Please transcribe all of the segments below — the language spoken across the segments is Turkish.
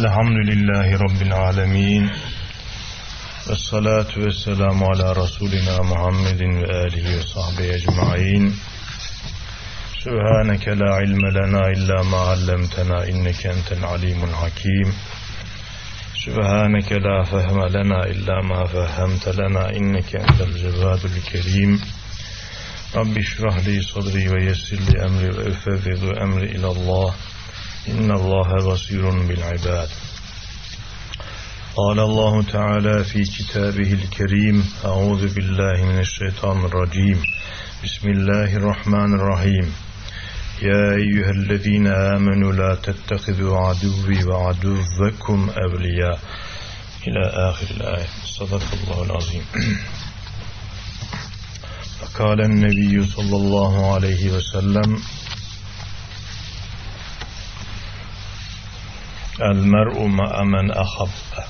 الحمد لله رب العالمين والصلاة والسلام على رسولنا محمد وآله وصحبه أجمعين سبحانك لا علم لنا إلا ما علمتنا إنك أنت العليم الحكيم سبحانك لا فهم لنا إلا ما فهمت لنا إنك أنت الجواد الكريم رب اشرح لي صدري ويسر لي أمري وأفذذ أمري إلى الله إن الله بصير بالعباد. قال الله تعالى في كتابه الكريم أعوذ بالله من الشيطان الرجيم. بسم الله الرحمن الرحيم. يا أيها الذين آمنوا لا تتخذوا عدوي وعدوكم أولياء. إلى آخر الآية. صدق الله العظيم. فقال النبي صلى الله عليه وسلم Mer'u ma'a men ahabbe.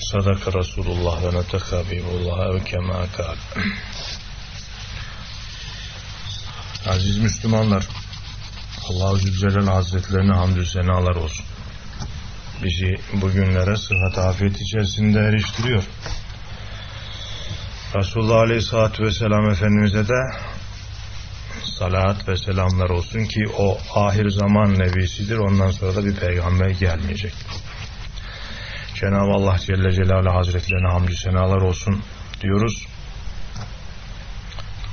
Sadaka Resulullah ve neteka Habibullah ve kema kal. Aziz Müslümanlar, Allah-u Zülcelal Hazretlerine hamdü senalar olsun. Bizi bugünlere sıhhat afiyet içerisinde eriştiriyor. Resulullah Aleyhisselatü Vesselam Efendimiz'e de salat ve selamlar olsun ki o ahir zaman nebisidir. Ondan sonra da bir peygamber gelmeyecek. Cenab-ı Allah Celle Celaluhu Hazretlerine hamdü senalar olsun diyoruz.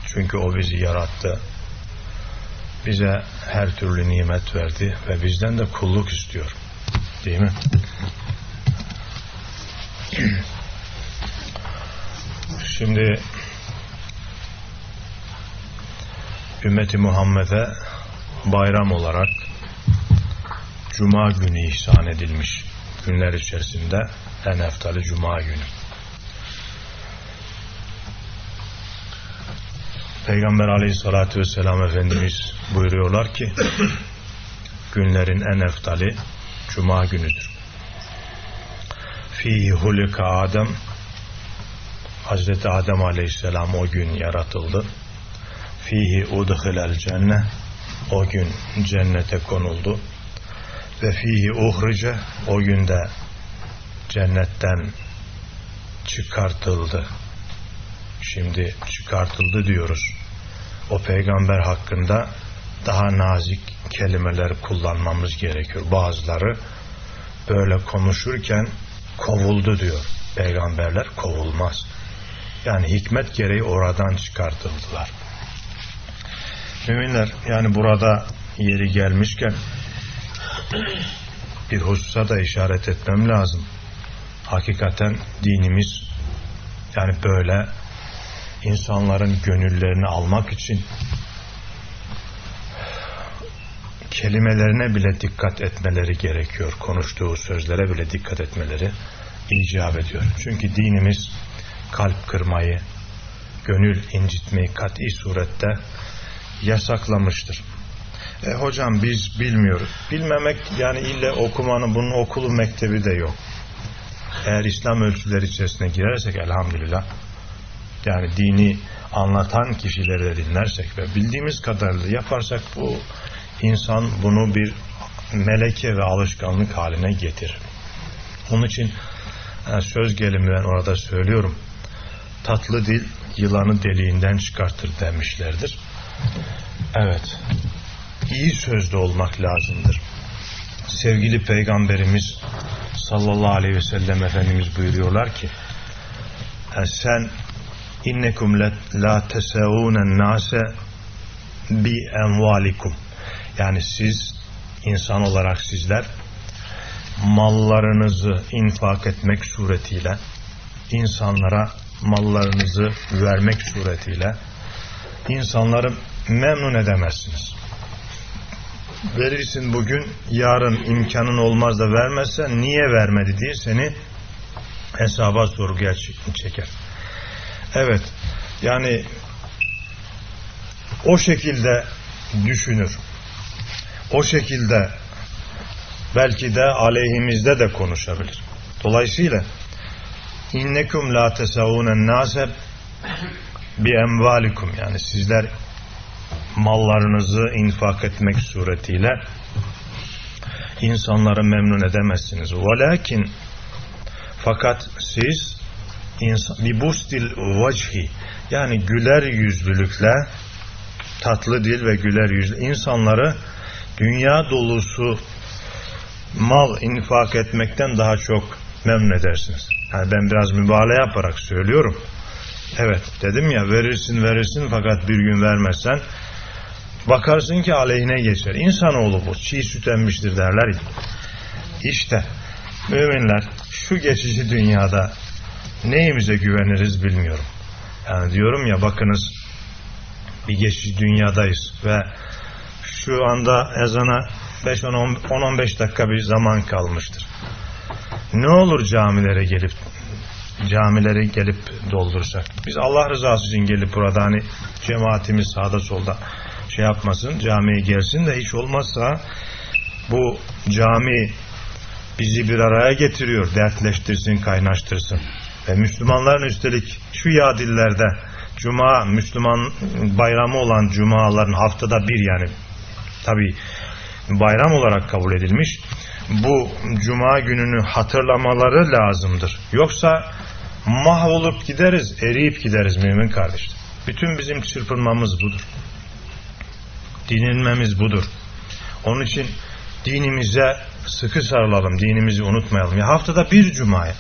Çünkü o bizi yarattı. Bize her türlü nimet verdi ve bizden de kulluk istiyor. Değil mi? Şimdi ümmeti Muhammed'e bayram olarak Cuma günü ihsan edilmiş günler içerisinde en eftali Cuma günü. Peygamber aleyhissalatü vesselam Efendimiz buyuruyorlar ki günlerin en eftali Cuma günüdür. Fihi hulika Adem Hazreti Adem aleyhisselam o gün yaratıldı fihi udhilel cennet o gün cennete konuldu. Ve fihi uhrice o günde cennetten çıkartıldı. Şimdi çıkartıldı diyoruz. O peygamber hakkında daha nazik kelimeler kullanmamız gerekiyor. Bazıları böyle konuşurken kovuldu diyor. Peygamberler kovulmaz. Yani hikmet gereği oradan çıkartıldılar Müminler yani burada yeri gelmişken bir hususa da işaret etmem lazım. Hakikaten dinimiz yani böyle insanların gönüllerini almak için kelimelerine bile dikkat etmeleri gerekiyor. Konuştuğu sözlere bile dikkat etmeleri icap ediyor. Çünkü dinimiz kalp kırmayı, gönül incitmeyi kat'i surette yasaklamıştır. E, hocam biz bilmiyoruz. Bilmemek yani ille okumanın bunun okulu mektebi de yok. Eğer İslam ölçüleri içerisine girersek elhamdülillah yani dini anlatan kişileri de dinlersek ve bildiğimiz kadarıyla yaparsak bu insan bunu bir meleke ve alışkanlık haline getirir. Onun için yani söz gelimi ben orada söylüyorum. Tatlı dil yılanı deliğinden çıkartır demişlerdir. Evet. İyi sözlü olmak lazımdır. Sevgili Peygamberimiz sallallahu aleyhi ve sellem Efendimiz buyuruyorlar ki sen innekum la tesavunen nase bi envalikum yani siz insan olarak sizler mallarınızı infak etmek suretiyle insanlara mallarınızı vermek suretiyle insanları memnun edemezsiniz. Verirsin bugün, yarın imkanın olmaz da vermezsen niye vermedi diye seni hesaba sorguya çeker. Evet, yani o şekilde düşünür. O şekilde belki de aleyhimizde de konuşabilir. Dolayısıyla innekum la tesavunen naseb bi emvalikum yani sizler mallarınızı infak etmek suretiyle insanları memnun edemezsiniz. Velakin fakat siz insan, bir bustil vajhi yani güler yüzlülükle tatlı dil ve güler yüzlü insanları dünya dolusu mal infak etmekten daha çok memnun edersiniz. Yani ben biraz mübalağa yaparak söylüyorum. Evet dedim ya verirsin verirsin fakat bir gün vermezsen bakarsın ki aleyhine geçer. İnsanoğlu bu çiğ süt emmiştir derler ya. İşte müminler şu geçici dünyada neyimize güveniriz bilmiyorum. Yani diyorum ya bakınız bir geçici dünyadayız ve şu anda ezana 5-10-15 dakika bir zaman kalmıştır. Ne olur camilere gelip camileri gelip doldursak. Biz Allah rızası için gelip burada hani cemaatimiz sağda solda şey yapmasın, camiye gelsin de hiç olmazsa bu cami bizi bir araya getiriyor, dertleştirsin, kaynaştırsın. Ve Müslümanların üstelik şu yadillerde Cuma, Müslüman bayramı olan Cumaların haftada bir yani tabi bayram olarak kabul edilmiş. Bu Cuma gününü hatırlamaları lazımdır. Yoksa mahvolup gideriz, eriyip gideriz mümin kardeşler. Bütün bizim çırpınmamız budur. Dinilmemiz budur. Onun için dinimize sıkı sarılalım, dinimizi unutmayalım. Ya haftada bir cumaya.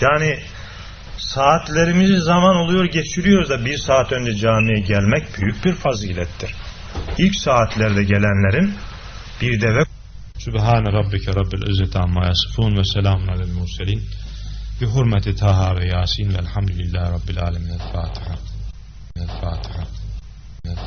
Yani saatlerimizi zaman oluyor geçiriyoruz da bir saat önce camiye gelmek büyük bir fazilettir. İlk saatlerde gelenlerin bir deve. Sübhane Rabbike Rabbil İzzeti Amma Yasifun ve selamun alel murselin. Bi hurmeti Taha ve Yasin velhamdülillahi Rabbil Alemin. El Fatiha. El Fatiha. El Fatiha